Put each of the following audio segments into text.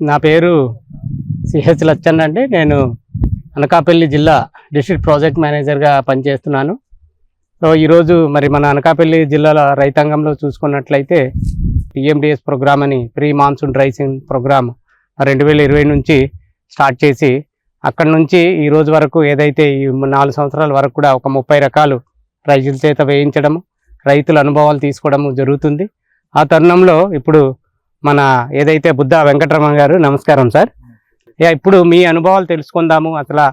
నా పేరు సిహెచ్ లచ్చన్ అండి. నేను అనకాపల్లి జిల్లా డిస్ట్రిక్ట్ ప్రాజెక్ట్ మేనేజర్గా పనిచేస్తున్నాను. సో ఈరోజు మరి మన అనకాపల్లి జిల్లాల రైతాంగంలో చూసుకున్నట్లయితే పిఎండిఎస్ ప్రోగ్రామ్ అని ప్రీ మాన్సూన్ రైసింగ్ ప్రోగ్రామ్ రెండు వేల ఇరవై నుంచి స్టార్ట్ చేసి అక్కడ నుంచి ఈ రోజు వరకు ఏదైతే ఈ నాలుగు సంవత్సరాల వరకు కూడా ఒక ముప్పై రకాలు రైతుల చేత వేయించడం రైతుల అనుభవాలు తీసుకోవడం జరుగుతుంది. ఆ తరుణంలో ఇప్పుడు మన ఏదైతే బుద్ధ వెంకటరమణ గారు నమస్కారం సార్. ఇప్పుడు మీ అనుభవాలు తెలుసుకుందాము. అసలు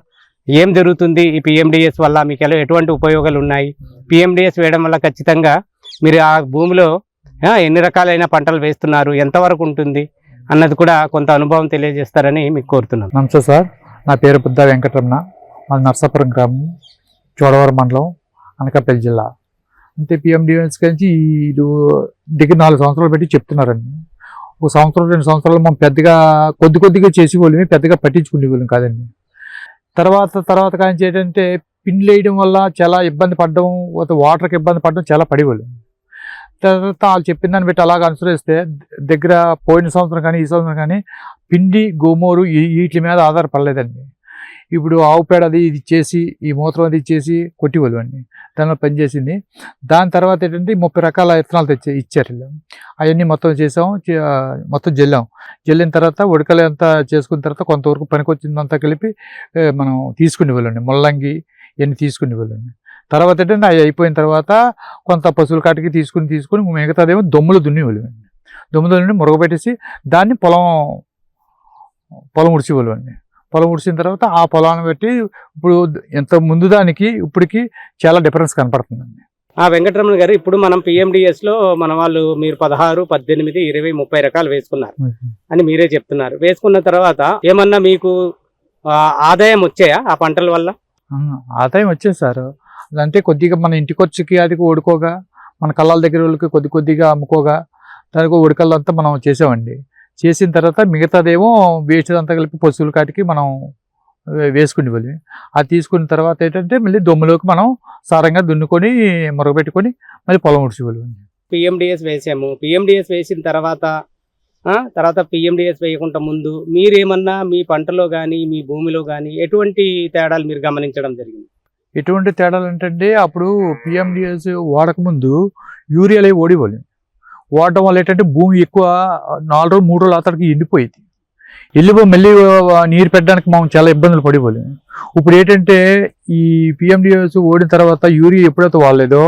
ఏం జరుగుతుంది ఈ పిఎండిఎస్ వల్ల? మీకు ఎలా ఎటువంటి ఉపయోగాలు ఉన్నాయి? పిఎండిఎస్ వేయడం వల్ల ఖచ్చితంగా మీరు ఆ భూమిలో ఎన్ని రకాలైన పంటలు వేస్తున్నారు? ఎంతవరకు ఉంటుంది? అన్నది కూడా కొంత అనుభవం తెలియజేస్తారని మీకు కోరుతున్నాను. నమస్తే సార్. నా పేరు బుద్ధ వెంకటరమణ. మాది నర్సాపురం గ్రామం చోడవరం మండలం అనకాపల్లి జిల్లా. అంటే పిఎండిఎస్ గురించి వీళ్ళు దగ్గర నాలుగు సంవత్సరాలు పెట్టి చెప్తున్నారండి. ఒక సంవత్సరం రెండు సంవత్సరాలు మనం పెద్దగా కొద్ది కొద్దిగా చేసేవాళ్ళమి పెద్దగా పట్టించుకునేవాళ్ళం కాదండి. తర్వాత తర్వాత కానీ ఏంటంటే పిండి వేయడం వల్ల చాలా ఇబ్బంది పడడం వాటర్కి ఇబ్బంది పడడం చాలా పడేవాళ్ళు. తర్వాత వాళ్ళు చెప్పిన దాన్ని బట్టి అలాగ అనుసరిస్తే దగ్గర పోయిన సంవత్సరం కానీ ఈ సంవత్సరం కానీ పిండి గోమూరు వీటి మీద ఆధారపడలేదండి. ఇప్పుడు ఆవు పేడ అది ఇది చేసి ఈ మూత్రం అది చేసి కొట్టివాళ్ళు అండి దానిలో పనిచేసింది దాని తర్వాత ఏంటంటే ముప్పై రకాల విత్తనాలు తెచ్చి ఇచ్చారు అవన్నీ మొత్తం చేసాం మొత్తం జల్లాం. జల్లిన తర్వాత ఉడకలు అంతా చేసుకున్న తర్వాత కొంతవరకు పనికొచ్చిందంతా కలిపి మనం మనం తీసుకునేవాళ్ళండి ముల్లంగి ఇవన్నీ తీసుకునేవాళ్ళండి తర్వాత ఏంటంటే అవి అయిపోయిన తర్వాత కొంత పశువుల కాటికి తీసుకుని తీసుకుని మిగతాదేమో దొమ్ములు దున్నేవాళ్ళు అండి దొమ్ములు దున్ని మురగబెట్టేసి దాన్ని పొలం పొలం ఉడిచేవాళ్ళు అండి పొలం ఉడిచిన తర్వాత ఆ పొలాన్ని బట్టి ఇప్పుడు ఎంత ముందు దానికి ఇప్పటికి చాలా డిఫరెన్స్ కనపడుతుందండి. ఆ వెంకటరమణ గారు ఇప్పుడు మనం పిఎండిఎస్లో మన వాళ్ళు మీరు పదహారు పద్దెనిమిది ఇరవై ముప్పై రకాలు వేసుకున్నారు. అని మీరే చెప్తున్నారు. వేసుకున్న తర్వాత ఏమన్నా మీకు ఆదాయం వచ్చాయా ఆ పంటల వల్ల? ఆదాయం వచ్చేది సార్. అంటే కొద్దిగా మన ఇంటి ఖర్చుకి అది ఓడుకోగా మన కళ్ళాల దగ్గర వాళ్ళకి కొద్ది కొద్దిగా అమ్ముకోగా దానికి ఉడకల్లంతా మనం చేసామండి. చేసిన తర్వాత మిగతాదేమో వేస్ట్ అంతా కలిపి పశువుల కాటికి మనం వే- వేసుకునేవాళ్ళం అది తీసుకున్న తర్వాత ఏంటంటే మళ్ళీ దొమ్ములోకి మనం సారంగా దున్నుకొని మరగబెట్టుకొని మళ్ళీ పొలం ఉడిచేవాళ్ళం పిఎండిఎస్ వేసాము. పిఎండిఎస్ వేసిన తర్వాత తర్వాత పిఎండిఎస్ వేయకుండా ముందు మీరేమన్నా మీ పంటలో కానీ మీ భూమిలో కానీ ఎటువంటి తేడాలు మీరు గమనించడం జరిగింది? ఎటువంటి తేడాలు ఏంటంటే అప్పుడు పిఎండిఎస్ వాడకముందు యూరియాలు అవి ఓడివ్వాలి వల్ల ఏంటంటే భూమి ఎక్కువ నాలుగు రోజులు మూడు రోజులు అతడికి ఎండిపోయింది. వెళ్ళిపో మళ్ళీ నీరు పెట్టడానికి మనం చాలా ఇబ్బందులు పడిపోలేము ఇప్పుడు ఏంటంటే ఈ పిఎండిఎస్ ఓడిన తర్వాత యూరియా ఎప్పుడైతే వాడలేదో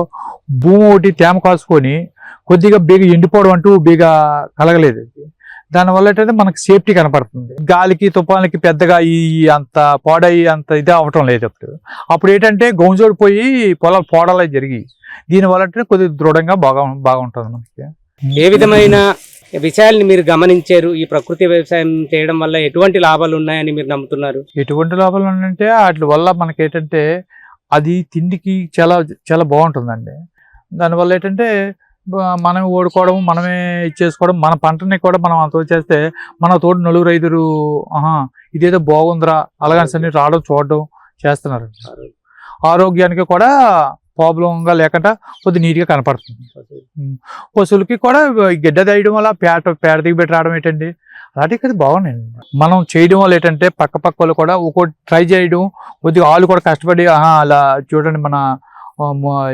భూమి ఒకటి తేమ కాసుకొని కొద్దిగా బీగ ఎండిపోవడం అంటూ బీగ కలగలేదు. దానివల్ల ఏంటంటే మనకు సేఫ్టీ కనపడుతుంది. గాలికి తుఫానికి పెద్దగా ఈ అంత పాడై అంత ఇది అవటం లేదు అప్పుడు. అప్పుడు ఏంటంటే గౌంజోడిపోయి పొలాలు పోడాలి జరిగి దీనివల్ల కొద్దిగా దృఢంగా బాగా బాగుంటుంది మనకి. ఏ విధమైన విషయాల్ని మీరు గమనించారు? ఈ ప్రకృతి వ్యవసాయం చేయడం వల్ల ఎటువంటి లాభాలు ఉన్నాయని మీరు నమ్ముతున్నారు? ఎటువంటి లాభాలు అంటే వాటి వల్ల మనకి ఏంటంటే అది తిండికి చాలా చాలా బాగుంటుందండి. దానివల్ల ఏంటంటే మనమే ఓడుకోవడం మనమే ఇచ్చేసుకోవడం మన పంటని కూడా మనం అంత చేస్తే మన తోటి నలుగురు ఐదుగురు ఆహా ఇదేదో బాగుందిరా అలాగని రావడం చూడడం చేస్తున్నారు ఆరోగ్యానికి కూడా ప్రాబ్లంగా లేకుండా కొద్ది నీట్గా కనపడుతుంది. పశువులకి కూడా గిడ్డ తీయడం వల్ల పేట పేడ దిగి పెట్టి రావడం ఏంటండి? అలాంటివి కదా బాగున్నాయండి. మనం చేయడం వల్ల ఏంటంటే పక్క పక్క వాళ్ళు కూడా ఒక్కొక్కటి ట్రై చేయడం కొద్దిగా వాళ్ళు కూడా కష్టపడి ఆహా అలా చూడండి మన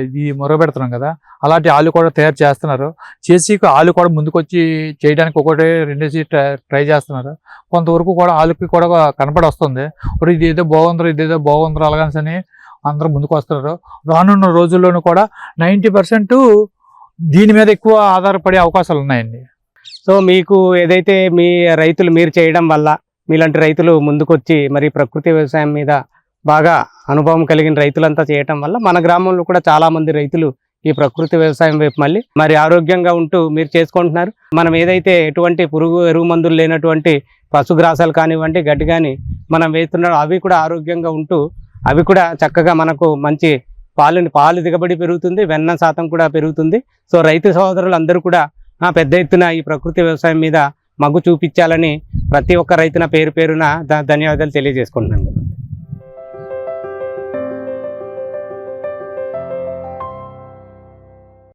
ఇది మొర పెడుతున్నాం కదా అలాంటి ఆలు కూడా తయారు చేస్తున్నారు. చేసి ఆలు కూడా ముందుకొచ్చి చేయడానికి ఒకటి రెండేసి ట్రై- ట్రై చేస్తున్నారు. కొంతవరకు కూడా ఆలుకి కూడా కనపడి వస్తుంది ఇప్పుడు ఇది ఏదో బాగుందిరా ఇదేదో బాగుందిరా అలాగని అని అందరూ ముందుకు వస్తున్నారు. రానున్న రోజుల్లోనూ కూడా నైంటీ పర్సెంట్ దీని మీద ఎక్కువ ఆధారపడే అవకాశాలు ఉన్నాయండి. సో మీకు ఏదైతే మీ రైతులు మీరు చేయడం వల్ల మీలాంటి రైతులు ముందుకొచ్చి మరి ప్రకృతి వ్యవసాయం మీద బాగా అనుభవం కలిగిన రైతులంతా చేయటం వల్ల మన గ్రామంలో కూడా చాలామంది రైతులు ఈ ప్రకృతి వ్యవసాయం వైపు మళ్ళీ మరి ఆరోగ్యంగా ఉంటూ మీరు చేసుకుంటున్నారు. మనం ఏదైతే ఎటువంటి పురుగు ఎరువు మందులు లేనటువంటి పశుగ్రాసాలు కానివ్వండి గడ్డి కానీ మనం వేస్తున్నాం అవి కూడా ఆరోగ్యంగా ఉంటూ అవి కూడా చక్కగా మనకు మంచి పాలుని పాలు దిగబడి పెరుగుతుంది వెన్న శాతం కూడా పెరుగుతుంది. సో రైతు సోదరులు అందరూ కూడా పెద్ద ఎత్తున ఈ ప్రకృతి వ్యవసాయం మీద మగ్గు చూపించాలని ప్రతి ఒక్క రైతున పేరు పేరున ధన్యవాదాలు తెలియజేసుకుంటున్నాను.